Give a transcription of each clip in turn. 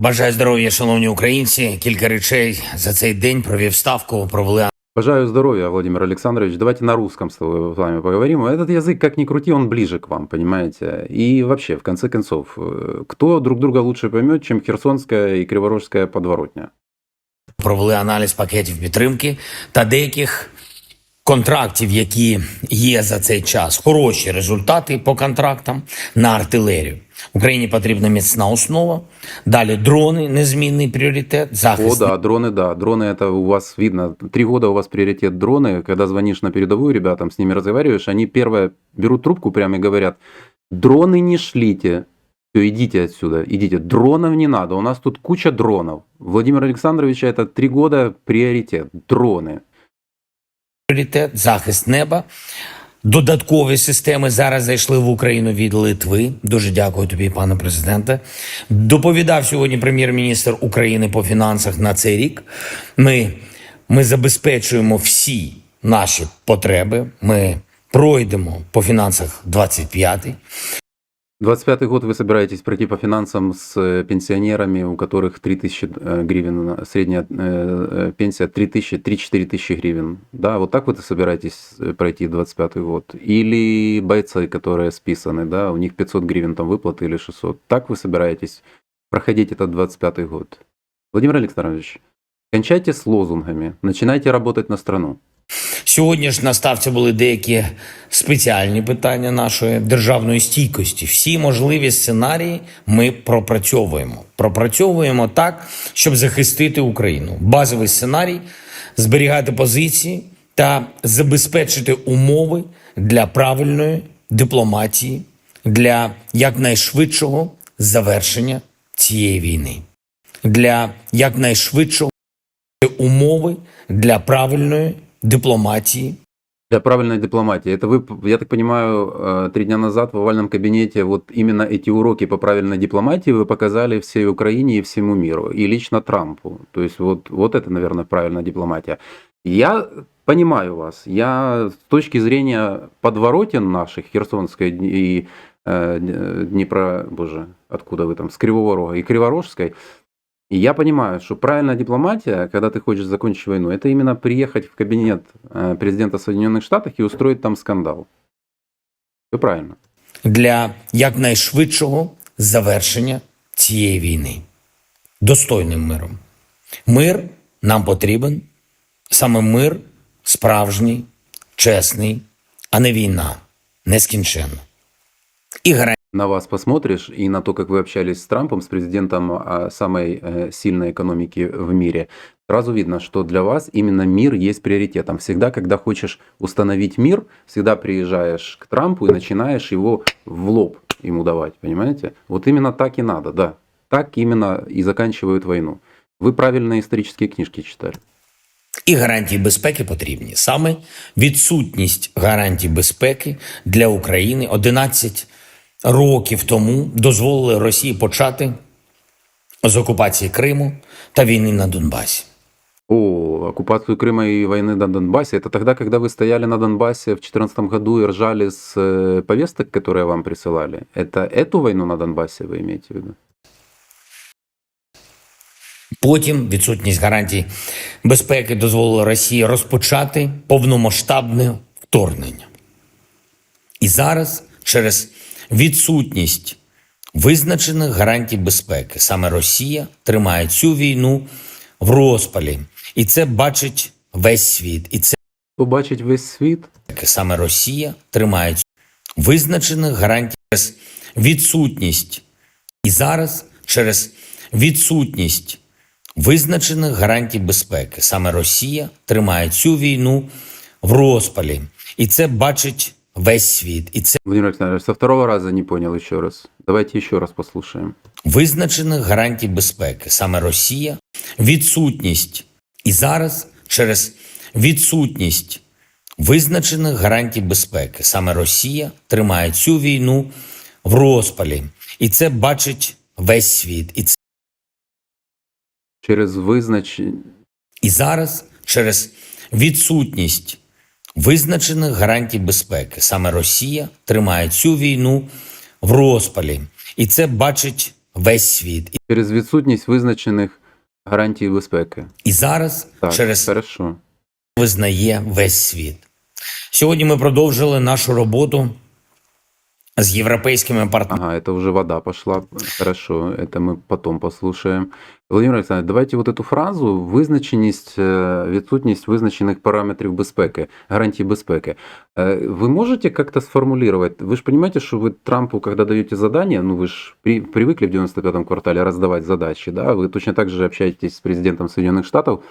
Бажаю здоров'я, шановні українці. Кілька речей за цей день провів ставку, провели Пожаю здоровья, Владимир Александрович. Давайте на русском с тобой- с вами поговорим. Этот язык, как ни крути, он ближе к вам, понимаете? И вообще, в конце концов, э, кто друг друга лучше поймет, чем Херсонская и Криворожская подворотня? провели аналіз пакетів підтримки та деяких контрактів, які є за цей час. Хороші результати по контрактам на артилерію. Україні потрібна міцна основа. Далі дрони, незмінний пріоритет, О, захист да, дроны, да. Дроны это у вас видно. Три года у вас приоритет дроны. Когда звонишь на передовую ребятам, с ними разговариваешь, они первое берут трубку прямо и говорят, дроны не шлите. Все, идите отсюда, идите. Дронов не надо, у нас тут куча дронов. Владимир Александрович, это три года приоритет. Дроны. Пріоритет, захист неба. Додаткові системи зараз зайшли в Україну від Литви. Дуже дякую тобі, пане президенте. Доповідав сьогодні прем'єр-міністр України по фінансах на цей рік. Ми, ми забезпечуємо всі наші потреби. Ми пройдемо по фінансах 25-й. 25 год вы собираетесь пройти по финансам с э, пенсионерами, у которых 3000 э, гривен, э, средняя пенсия 3000, 3-4 тысячи гривен. Да, вот так вы собираетесь э, пройти 25 год? Или бойцы, которые списаны, да, у них 500 гривен там выплаты или 600. Так вы собираетесь проходить этот 25 год? Владимир Александрович, кончайте с лозунгами, начинайте работать на страну. Сьогодні ж на ставці були деякі спеціальні питання нашої державної стійкості. Всі можливі сценарії ми пропрацьовуємо. Пропрацьовуємо так, щоб захистити Україну. Базовий сценарій зберігати позиції та забезпечити умови для правильної дипломатії, для якнайшвидшого завершення цієї війни, для якнайшвидшого умови для правильної дипломатії, Для правильной дипломатии. Это вы, я так понимаю, э, три дня назад в овальном кабинете вот именно эти уроки по правильной дипломатии вы показали всей Украине и всему миру, и лично Трампу. То есть вот, вот это, наверное, правильная дипломатия. Я понимаю вас. Я с точки зрения подворотен наших, Херсонской и э, Днепра, боже, откуда вы там, с Кривого Рога и Криворожской, и я понимаю, что правильная дипломатия, когда ты хочешь закончить войну, это именно приехать в кабинет э, президента Соединенных Штатов и устроить там скандал. Все правильно. для якнайшвидшого завершення цієї війни достойним миром. Мир нам потрібен, саме мир справжній, чесний, а не війна, нескінченна. І гарантія На вас посмотришь и на то, как вы общались с Трампом, с президентом а, самой э, сильной экономики в мире, сразу видно, что для вас именно мир есть приоритетом. Всегда, когда хочешь установить мир, всегда приезжаешь к Трампу и начинаешь его в лоб ему давать, понимаете? Вот именно так и надо, да. Так именно и заканчивают войну. Вы правильно исторические книжки читали. і гарантії безпеки потрібні. Саме відсутність гарантій безпеки для України 11 років тому дозволили Росії почати з окупації Криму та війни на Донбасі. О, оккупацию Крыма и войны на Донбассе. Это тогда, когда вы стояли на Донбассе в 2014 году и ржали с э, повесток, которые вам присылали. Это эту войну на Донбассе вы имеете в виду? Потім відсутність гарантій безпеки дозволила Росії розпочати повномасштабне вторгнення. І зараз через відсутність визначених гарантій безпеки саме Росія тримає цю війну в розпалі. І це бачить весь світ. І це Побачить весь світ. саме Росія тримає цю визначених гарантій через відсутність. І зараз через відсутність визначених гарантій безпеки саме Росія тримає цю війну в розпалі. І це бачить весь світ. І це Владимир Александрович, со второго раза не понял еще раз. Давайте еще раз послушаем. визначених гарантій безпеки саме Росія, відсутність і зараз через відсутність визначених гарантій безпеки саме Росія тримає цю війну в розпалі, і це бачить весь світ. І це Через визнач... і зараз через відсутність визначених гарантій безпеки саме Росія тримає цю війну в розпалі, і це бачить весь світ. Через відсутність визначених гарантій безпеки. І зараз Так, через хорошо. визнає весь світ. Сьогодні ми продовжили нашу роботу з європейськими партнерами. Ага, это уже вода пошла. Хорошо, это мы потом послушаем. Владимир Олександрович, давайте вот эту фразу визначеність, е, відсутність визначених параметрів безпеки, гарантій безпеки. Е, Ви можете как-то сформулировать? Вы же понимаете, что вы Трампу, когда даете задание, ну вы же при, привыкли в 95-м квартале раздавать задачи, да? Вы точно так же общаетесь с президентом Соединенных Штатов.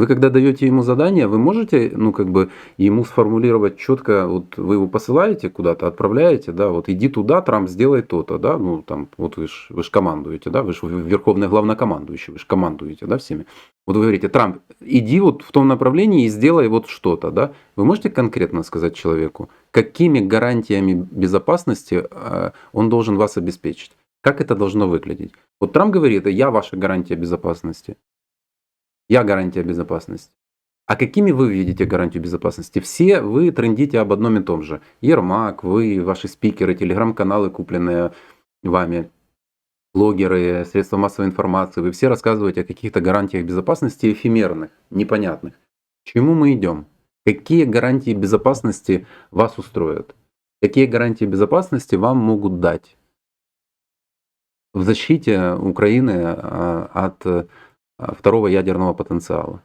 Вы когда даете ему задание, вы можете, ну, как бы, ему сформулировать четко, вот вы его посылаете куда-то, отправляете, да, вот иди туда, Трамп, сделай то-то, да, ну, там, вот вы же вы командуете, да, вы же верховный главнокомандующий, вы же командуете, да, всеми. Вот вы говорите, Трамп, иди вот в том направлении и сделай вот что-то, да. Вы можете конкретно сказать человеку, какими гарантиями безопасности э, он должен вас обеспечить? Как это должно выглядеть? Вот Трамп говорит, я ваша гарантия безопасности. Я гарантия безопасности. А какими вы видите гарантию безопасности? Все вы трендите об одном и том же. Ермак, вы, ваши спикеры, телеграм-каналы, купленные вами, блогеры, средства массовой информации. Вы все рассказываете о каких-то гарантиях безопасности эфемерных, непонятных. К чему мы идем? Какие гарантии безопасности вас устроят? Какие гарантии безопасности вам могут дать в защите Украины а, от второго ядерного потенциала?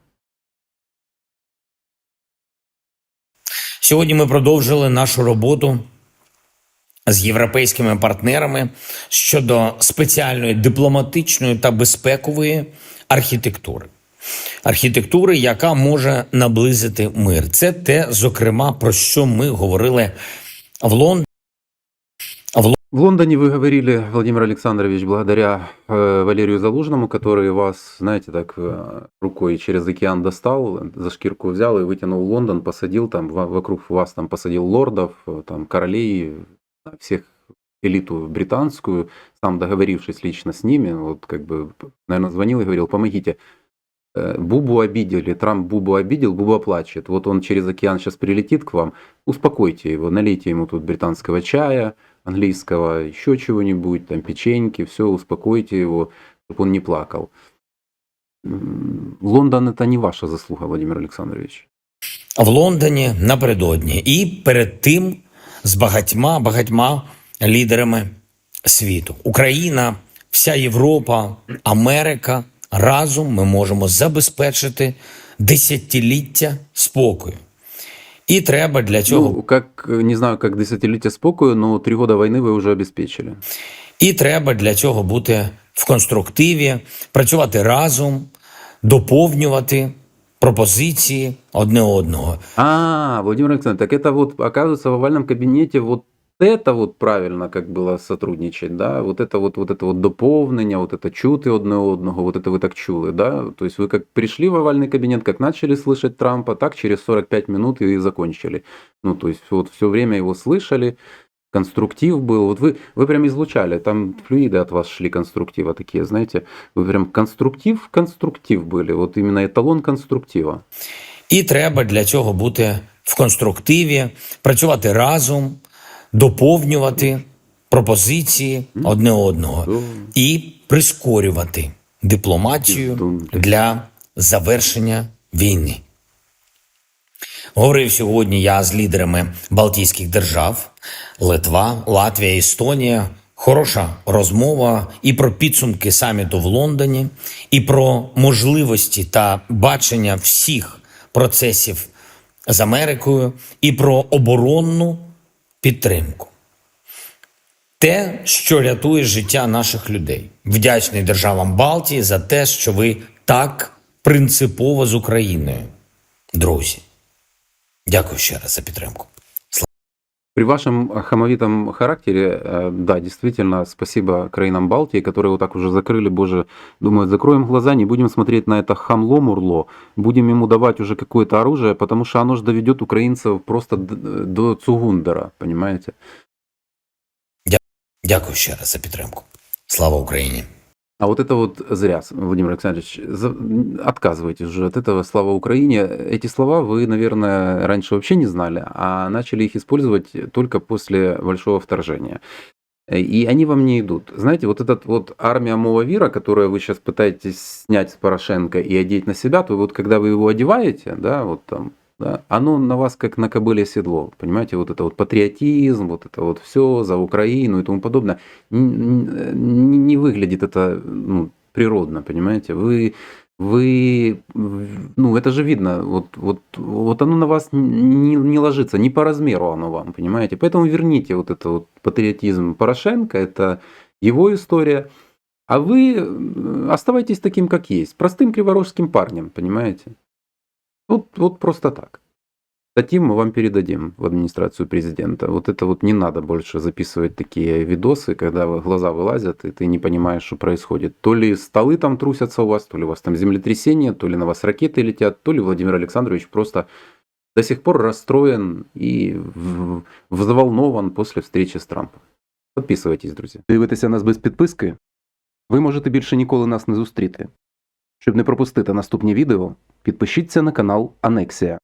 Сьогодні ми продовжили нашу роботу з європейськими партнерами щодо спеціальної дипломатичної та безпекової архітектури. Архітектури, яка може наблизити мир. Це те, зокрема, про що ми говорили в Лондоні. В Лондоне вы говорили, Владимир Александрович, благодаря э, Валерию Залужному, который вас, знаете, так э, рукой через океан достал, за шкирку взял и вытянул в Лондон, посадил там, во- вокруг вас там посадил лордов, э, там королей, э, всех элиту британскую, сам договорившись лично с ними, вот как бы, наверное, звонил и говорил, помогите, Э, Бубу обидели, Трамп Бубу обидел, Буба плачет. Вот он через океан сейчас прилетит к вам, успокойте его, налейте ему тут британского чая, английского, еще чего-нибудь, там печеньки, все, успокойте его, чтобы он не плакал. Лондон это не ваша заслуга, Владимир Александрович. в Лондоні напередодні і перед тим з багатьма багатьма лідерами світу. Україна, вся Європа, Америка разом ми можемо забезпечити десятиліття спокою. І треба для цього Ну, как, э, не знаю, как десятилетие спокою, но три года войны вы уже обеспечили. І треба для цього бути в конструктиві, працювати разом, доповнювати пропозиції одне одного. А, Владимир Александрович, так это вот, оказывается, в овальном кабинете вот это вот правильно как было сотрудничать, да? Вот это вот, вот это вот доповнення, вот это чути одне одного, вот это вы так чули, да? То есть вы как пришли в овальный кабинет, как начали слышать Трампа, так через 45 минут и закончили. Ну, то есть вот все время его слышали, конструктив был. Вот вы, вы прям излучали, там флюиды от вас шли конструктива такие, знаете, вы прям конструктив, конструктив были, вот именно эталон конструктива. І треба для цього бути в конструктиві, працювати разом, доповнювати пропозиції одне одного і прискорювати дипломатію для завершення війни. Говорив сьогодні я з лідерами Балтійських держав: Литва, Латвія, Естонія. Хороша розмова і про підсумки саміту в Лондоні, і про можливості та бачення всіх процесів з Америкою, і про оборонну підтримку. Те, що рятує життя наших людей. Вдячний державам Балтії за те, що ви так принципово з Україною. Друзі, дякую ще раз за підтримку. При вашем хамовитом характере, э, да, действительно, спасибо краинам Балтии, которые вот так уже закрыли, боже, думают, закроем глаза, не будем смотреть на это хамло-мурло, будем ему давать уже какое-то оружие, потому что оно же доведет украинцев просто д- до Цугундера, понимаете? Дякую ще раз за підтримку. Слава Україні! А вот это вот зря, Владимир Александрович, отказывайтесь уже от этого «Слава Украине». Эти слова вы, наверное, раньше вообще не знали, а начали их использовать только после большого вторжения. И они вам не идут. Знаете, вот этот вот армия Мовавира, которую вы сейчас пытаетесь снять с Порошенко и одеть на себя, то вот когда вы его одеваете, да, вот там, да, оно на вас как на кобыле седло, понимаете, вот это вот патриотизм, вот это вот все за Украину и тому подобное, Н- н- не выглядит это ну, природно, понимаете, вы вы, ну, это же видно, вот, вот, вот оно на вас не, не ложится, не по размеру оно вам, понимаете? Поэтому верните вот это вот патриотизм Порошенко, это его история, а вы э, оставайтесь таким, как есть, простым криворожским парнем, понимаете? Вот, вот просто так. Статьи мы вам передадим в администрацию президента. Вот это вот не надо больше записывать такие видосы, когда вы- глаза вылазят, и ты не понимаешь, что происходит. То ли столы там трусятся у вас, то ли у вас там землетрясение, то ли на вас ракеты летят, то ли Владимир Александрович просто до сих пор расстроен и в- взволнован после встречи з Трампом. Підписуйтесь, друзі. Дивитеся нас без підписки? Ви можете більше ніколи нас не зустріти. Щоб не пропустити наступні відео, підпишіться на канал Анексія.